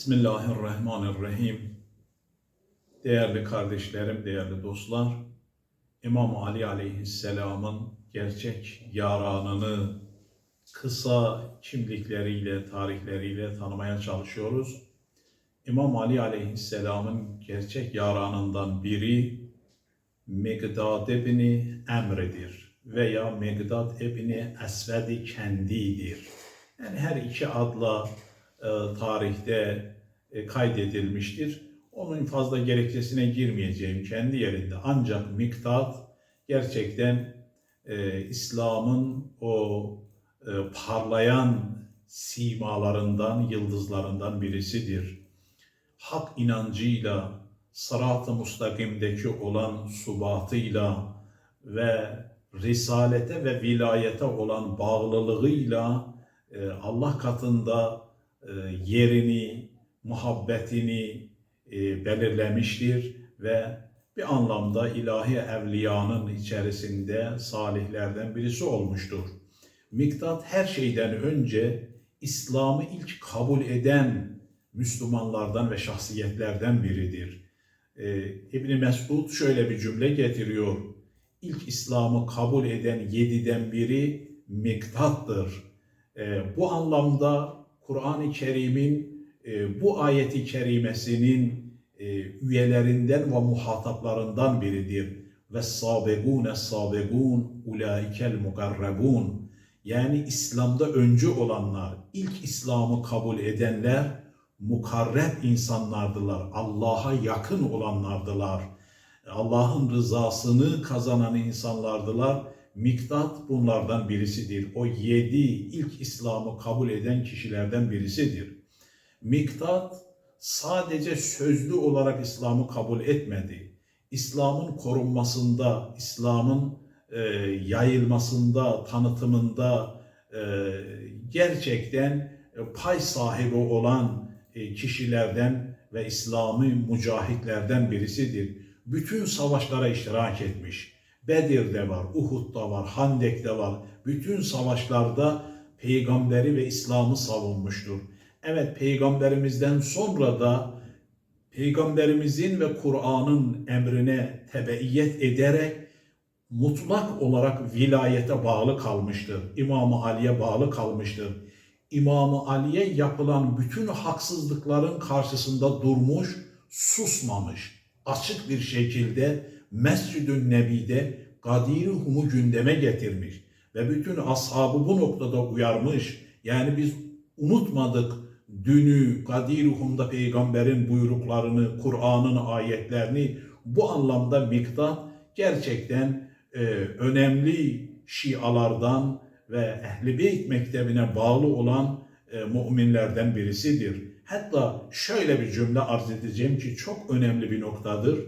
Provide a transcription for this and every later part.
Bismillahirrahmanirrahim. Değerli kardeşlerim, değerli dostlar, İmam Ali Aleyhisselam'ın gerçek yaranını kısa kimlikleriyle, tarihleriyle tanımaya çalışıyoruz. İmam Ali Aleyhisselam'ın gerçek yaranından biri Megdad ebni Emre'dir veya Megdad ebni Esved-i Kendi'dir. Yani her iki adla tarihte e, kaydedilmiştir. Onun fazla gerekçesine girmeyeceğim kendi yerinde. Ancak Miktat gerçekten e, İslam'ın o e, parlayan simalarından, yıldızlarından birisidir. Hak inancıyla, sırat-ı mustakimdeki olan subatıyla ve risalete ve vilayete olan bağlılığıyla e, Allah katında e, yerini, muhabbetini e, belirlemiştir ve bir anlamda ilahi evliyanın içerisinde salihlerden birisi olmuştur. Miktat her şeyden önce İslam'ı ilk kabul eden Müslümanlardan ve şahsiyetlerden biridir. Ee, İbni Mesud şöyle bir cümle getiriyor. İlk İslam'ı kabul eden yediden biri Miktat'tır. Ee, bu anlamda Kur'an-ı Kerim'in e, bu ayeti kerimesinin e, üyelerinden ve muhataplarından biridir. Ve sabegûne sabegûn ulaikel mukarrabun. Yani İslam'da öncü olanlar, ilk İslam'ı kabul edenler mukarreb insanlardılar. Allah'a yakın olanlardılar. Allah'ın rızasını kazanan insanlardılar. Miktat bunlardan birisidir. O yedi ilk İslam'ı kabul eden kişilerden birisidir. Miktat sadece sözlü olarak İslam'ı kabul etmedi. İslam'ın korunmasında, İslam'ın e, yayılmasında, tanıtımında e, gerçekten e, pay sahibi olan e, kişilerden ve İslami mücahitlerden birisidir. Bütün savaşlara iştirak etmiş. Bedir'de var, Uhud'da var, Handek'te var. Bütün savaşlarda peygamberi ve İslam'ı savunmuştur. Evet peygamberimizden sonra da peygamberimizin ve Kur'an'ın emrine tebeiyet ederek mutlak olarak vilayete bağlı kalmıştır. İmam-ı Ali'ye bağlı kalmıştır. İmam-ı Ali'ye yapılan bütün haksızlıkların karşısında durmuş, susmamış. Açık bir şekilde Mescid-ü Nebi'de Gadir-i gündeme getirmiş. Ve bütün ashabı bu noktada uyarmış. Yani biz unutmadık dünü, Gadir-i peygamberin buyruklarını, Kur'an'ın ayetlerini bu anlamda miktar gerçekten e, önemli şialardan ve Ehl-i Beyt mektebine bağlı olan e, müminlerden birisidir. Hatta şöyle bir cümle arz edeceğim ki çok önemli bir noktadır.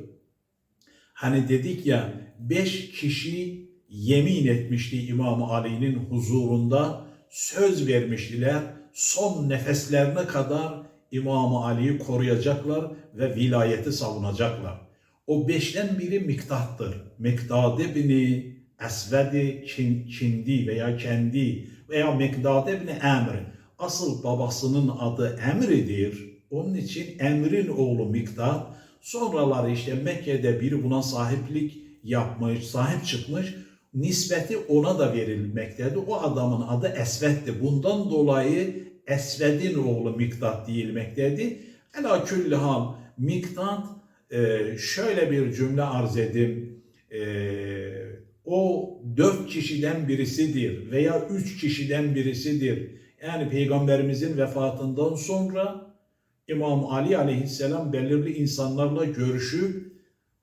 Hani dedik ya beş kişi yemin etmişti İmam Ali'nin huzurunda söz vermiştiler. Son nefeslerine kadar İmam Ali'yi koruyacaklar ve vilayeti savunacaklar. O beşten biri Miktat'tır. Mikdad ibni Esved-i Kindi veya Kendi veya Mikdad ibni Emr. Asıl babasının adı Emri'dir. Onun için Emr'in oğlu Mikdad Sonraları işte Mekke'de biri buna sahiplik yapmış, sahip çıkmış. Nispeti ona da verilmektedir. O adamın adı Esved'di. Bundan dolayı Esved'in oğlu Miktat değilmektedir. Ela külli hal Miktat e, şöyle bir cümle arz edeyim. E, o dört kişiden birisidir veya üç kişiden birisidir. Yani Peygamberimizin vefatından sonra İmam Ali aleyhisselam belirli insanlarla görüşüp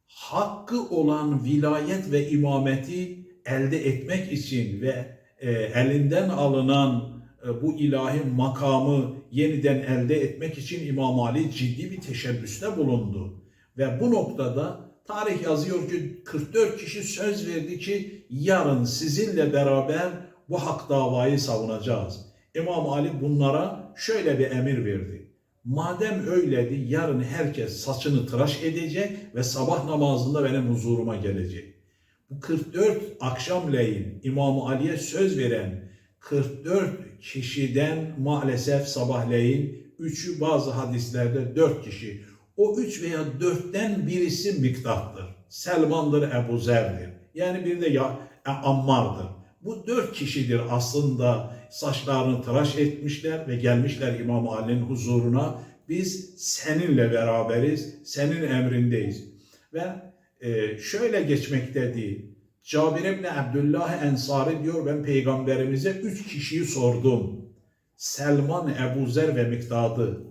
hakkı olan vilayet ve imameti elde etmek için ve e, elinden alınan e, bu ilahi makamı yeniden elde etmek için İmam Ali ciddi bir teşebbüste bulundu. Ve bu noktada tarih yazıyor ki 44 kişi söz verdi ki yarın sizinle beraber bu hak davayı savunacağız. İmam Ali bunlara şöyle bir emir verdi. Madem öyleydi yarın herkes saçını tıraş edecek ve sabah namazında benim huzuruma gelecek. Bu 44 akşamleyin İmam Ali'ye söz veren 44 kişiden maalesef sabahleyin üçü bazı hadislerde dört kişi. O üç veya dörtten birisi Miktat'tır. Selman'dır, Ebu Zer'dir. Yani bir de ya, e, Ammar'dır. Bu dört kişidir aslında saçlarını tıraş etmişler ve gelmişler İmam Ali'nin huzuruna. Biz seninle beraberiz, senin emrindeyiz. Ve e, şöyle geçmekte değil. Cabir İbni Abdullah Ensari diyor ben peygamberimize üç kişiyi sordum. Selman, Ebu Zer ve Miktad'ı.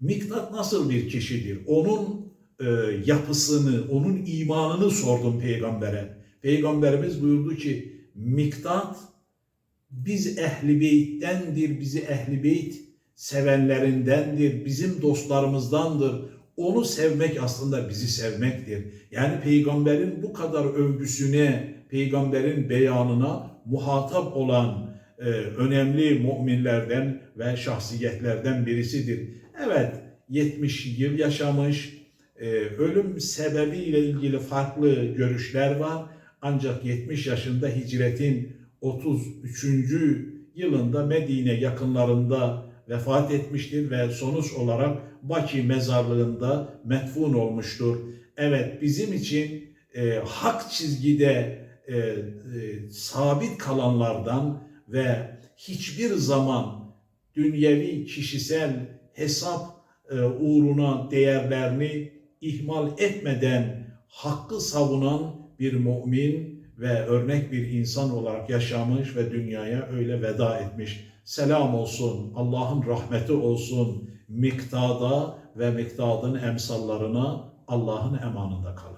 Miktat nasıl bir kişidir? Onun e, yapısını, onun imanını sordum peygambere. Peygamberimiz buyurdu ki Miktat biz ehli beyttendir, bizi ehli beyt sevenlerindendir, bizim dostlarımızdandır. Onu sevmek aslında bizi sevmektir. Yani peygamberin bu kadar övgüsüne, peygamberin beyanına muhatap olan e, önemli müminlerden ve şahsiyetlerden birisidir. Evet, 70 yıl yaşamış, e, ölüm sebebiyle ilgili farklı görüşler var. Ancak 70 yaşında hicretin 33. yılında Medine yakınlarında vefat etmiştir ve sonuç olarak Baki mezarlığında metfun olmuştur. Evet bizim için e, hak çizgide e, e, sabit kalanlardan ve hiçbir zaman dünyevi kişisel hesap e, uğruna değerlerini ihmal etmeden hakkı savunan bir mümin ve örnek bir insan olarak yaşamış ve dünyaya öyle veda etmiş. Selam olsun, Allah'ın rahmeti olsun miktada ve miktadın emsallarına Allah'ın emanında kalın.